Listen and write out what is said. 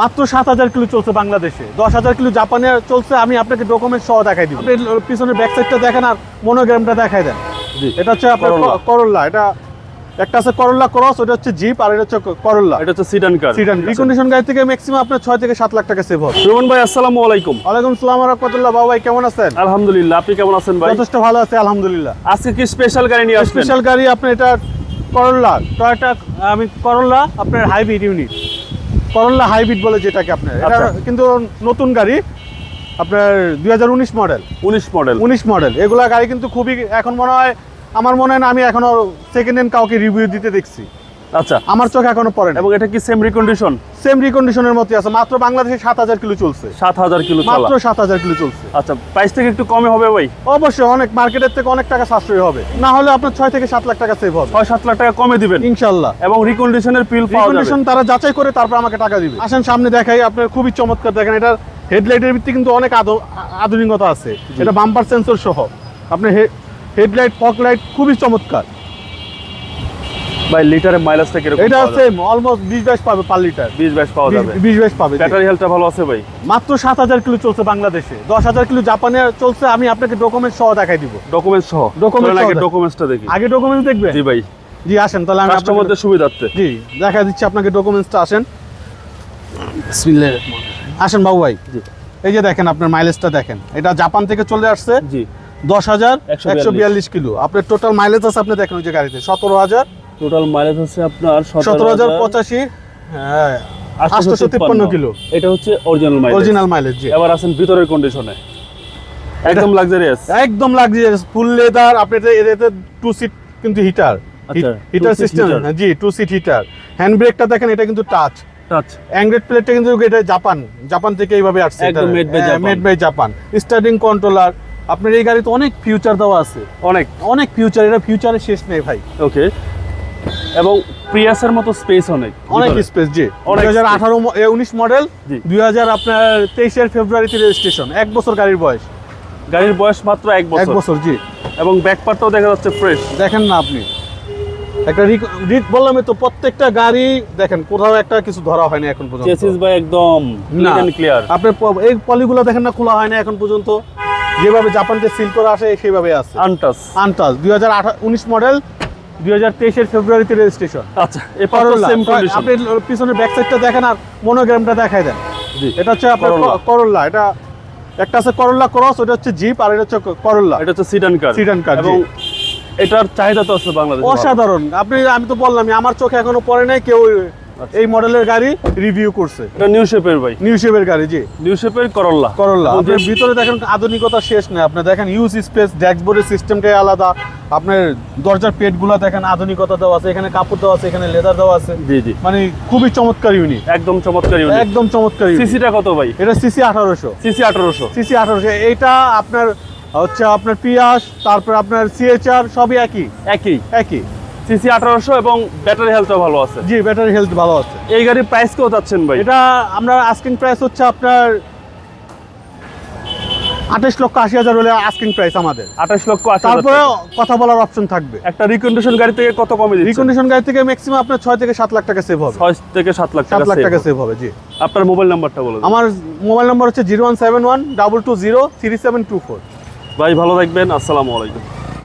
মাত্র সাত হাজার কিলো চলছে বাংলাদেশে। দশ হাজার কিলো জাপানে চলছে আমি আপনাকে ডকুমেন্ট সহ দেখাই দিব। আপনি পিছনের ব্যাক সাইডটা দেখেন আর মনোগ্রামটা দেখাই দেন। এটা হচ্ছে আপনার করল্লা। এটা একটা আছে করল্লা ক্রস ওটা হচ্ছে জিপ আর এটা হচ্ছে করল্লা এটা হচ্ছে সিডান কার সিডান রিকন্ডিশন গাড়ি থেকে ম্যাক্সিমাম আপনার ছয় থেকে সাত লাখ টাকা সেভ হবে। সুমন ভাই আসসালামু আলাইকুম। ওয়ালাইকুম সালাম রহমতুল্লাহ। বাবু ভাই কেমন আছেন? আলহামদুলিল্লাহ আপনি কেমন আছেন ভাই? যথেষ্ট ভালো আছে আলহামদুলিল্লাহ। আজকে কি স্পেশাল গাড়ি নিয়ে আসবেন? স্পেশাল গাড়ি আপনার এটা করল্লা টয়টা আমি করল্লা আপনার হাইব্রিড ইউনিট করল্লা হাইব্রিড বলে যেটাকে আপনার এটা আচ্ছা। কিন্তু নতুন গাড়ি আপনার দুই হাজার উনিশ মডেল। 19 মডেল। উনিশ মডেল। এগুলা গাড়ি কিন্তু খুবই এখন মনে হয় আমার মনে হয় না আমি এখনও সেকেন্ড হ্যান্ড কাউকে রিভিউ দিতে দেখছি। আচ্ছা। আমার চোখ এখনও পড়ে না। এবং এটা কি সেম রিকন্ডিশন সেম রিকন্ডিশনের মধ্যে আছে। মাত্র বাংলাদেশে সাত হাজার কিলো চলছে। 7000 কিলো মাত্র সাত হাজার কিলো চলছে। আচ্ছা প্রাইস থেকে একটু কমে হবে ভাই? অবশ্যই অনেক মার্কেটের থেকে অনেক টাকা সাশ্রয় হবে। না হলে আপনার ছয় থেকে সাত লাখ টাকা সেভ হবে। 6 7 লাখ টাকা কমে দিবেন। ইনশাল্লাহ। এবং রিকন্ডিশনের পিল রিকন্ডিশন তারা যাচাই করে তারপর আমাকে টাকা দিবে। আসেন সামনে দেখাই আপনার খুবই চমৎকার দেখেন এটার হেডলাইটের ভিত্তি কিন্তু অনেক আধ- আধুনিকতা আছে। এটা বাম্পার সেন্সর সহ। আপনার হেডলাইট ফক লাইট খুবই চমৎকার। ভাই লিটারে মাইলেজটা কীরকম এটা সেম অলমোস্ট বিশ বাইশ পাবে পার লিটার 20 22 পাওয়া যাবে। বিশ বাইশ পাবে। ব্যাটারি হেলথটা ভালো আছে ভাই? মাত্র সাত হাজার কিলো চলছে বাংলাদেশে। দশ হাজার কিলো জাপানে চলছে আমি আপনাকে ডকুমেন্ট সহ দেখাই দিব। ডকুমেন্টস সহ? চলেন আগে ডকুমেন্টসটা দেখি। আগে ডকুমেন্ট দেখবে? জি ভাই। জি আসেন তাহলে আমি কাস্টমারদের সুবিধার্থে। জি দেখা দিচ্ছি আপনাকে ডকুমেন্টসটা আসেন। আসেন বাবু ভাই। জি। এই যে দেখেন আপনার মাইলেজটা দেখেন। এটা জাপান থেকে চলে আসছে। জি। দশ হাজার একশো বিয়াল্লিশ। কিলো। আপনার টোটাল মাইলেজ আছে আপনি দেখেন ওই যে গাড়িতে। সতেরো হাজার টোটাল মাইলেজ হচ্ছে আপনার সতেরো হাজার পঁচাশি হ্যাঁ আটশোশো তিপ্পান্ন কিলো। এটা হচ্ছে অরিজিনাল মাইলেজ অরিজিনাল মাইলেজ জি। এবার আছেন ভিতরের কন্ডিশনে একদম লাক্সারিয়াস একদম লাক্সারিয়াস ফুল লেদার আপনি এটাতে টু সিট কিন্তু হিটার আচ্ছা, হিটার সিস্টেম জি টু সিট হিটার হ্যান্ড ব্রেকটা দেখেন এটা কিন্তু টাচ টাচ অ্যাংগ্রেড প্লেটটা কিন্তু এটা জাপান জাপান থেকে এইভাবে আসছে একদম made by Japan। Made by Japan starting controller আপনার এই গাড়িতে অনেক ফিউচার দেওয়া আছে। অনেক। অনেক ফিউচার এটা ফিউচারের শেষ নেই ভাই। ওকে এবং প্রিয়াসের মতো স্পেস অনেক অনেক স্পেস জি। অনেক দুই হাজার আঠারো উনিশ মডেল। দুই হাজার আপনার তেইশের ফেব্রুয়ারিতে রেজিস্ট্রেশন এক বছর গাড়ির বয়স। গাড়ির বয়স মাত্র এক বছর। এক বছর জি। এবং ব্যাক পার্টটাও দেখা যাচ্ছে ফ্রেশ দেখেন না আপনি। একটা রিক বললাম তো প্রত্যেকটা গাড়ি দেখেন কোথাও একটা কিছু ধরা হয়নি এখন পর্যন্ত। চেসিস ভাই একদম ক্লিয়ার আপনার প- এই পলিগুলো দেখেন না খোলা হয়নি এখন পর্যন্ত। যেভাবে জাপানকে সিল করে আসে সেইভাবে আছে। আনটাস আনটাস দুই হাজার উনিশ মডেল দুই হাজার তেইশের ফেব্রুয়ারিতে রেজিস্ট্রেশন আচ্ছা এই পার্টটা সেম কন্ডিশন আপনি পিছনের ব্যাক সাইডটা দেখেন আর মনোগ্রামটা দেখাই দেন। জি এটা হচ্ছে আপনার করল্লা। এটা একটা আছে করল্লা ক্রস ওটা হচ্ছে জিপ আর এটা হচ্ছে করল্লা এটা হচ্ছে সিডান কার সিডান কার এবং এটার চাহিদা তো আছে বাংলাদেশে অসাধারণ। আপনি আমি তো বললাম আমার চোখে এখনও পড়ে নাই কেউ। এই মডেলের গাড়ি রিভিউ করছে। এটা নিউ শেপের ভাই। নিউ শেপের গাড়ি জি। নিউ শেপের করল্লা করল্লা আপনার ভিতরে দেখেন আধুনিকতা শেষ নেই। আপনি দেখেন ইউজ স্পেস ড্যাশবোর্ডের সিস্টেমটাই আলাদা। আপনার দরজার পেটগুলো দেখেন আধুনিকতা দেওয়া আছে এখানে কাপড় দেওয়া আছে এখানে লেদার দেওয়া আছে। জি জি। মানে খুবই চমৎকার ইউনিট একদম চমৎকার ইউনিট একদম চমৎকার ইউনিট সিসিটা কত ভাই? এটা সিসি আঠারোশো। সিসি আঠারোশো। সিসি আঠারোশো। এটা আপনার হচ্ছে আপনার পিয়াস তারপর আপনার সিএচআর সবই একই। একই। একই। সিসি আঠারোশো এবং ব্যাটারি হেলথও ভালো আছে। জি ব্যাটারি হেলথ ভালো আছে। এই গাড়ির প্রাইস কেউ চাচ্ছেন ভাই? এটা আমরা আস্কিং প্রাইস হচ্ছে আপনার আঠাশ লক্ষ আশি হাজার হলে আস্কিং প্রাইস আমাদের। আঠাশ লক্ষ তারপরে কথা বলার অপশন থাকবে। একটা রিকন্ডিশন গাড়ি থেকে কত কমে রিকন্ডিশন গাড়ি থেকে ম্যাক্সিমাম আপনার ছয় থেকে সাত লাখ টাকা সেভ হবে। ছয় থেকে সাত লাখ সাত লাখ টাকা সেভ হবে জি। আপনার মোবাইল নাম্বারটা বলে দিন। আমার মোবাইল নম্বর হচ্ছে zero one seven one double two zero three seven two four ভাই ভালো থাকবেন। আসসালামু আলাইকুম।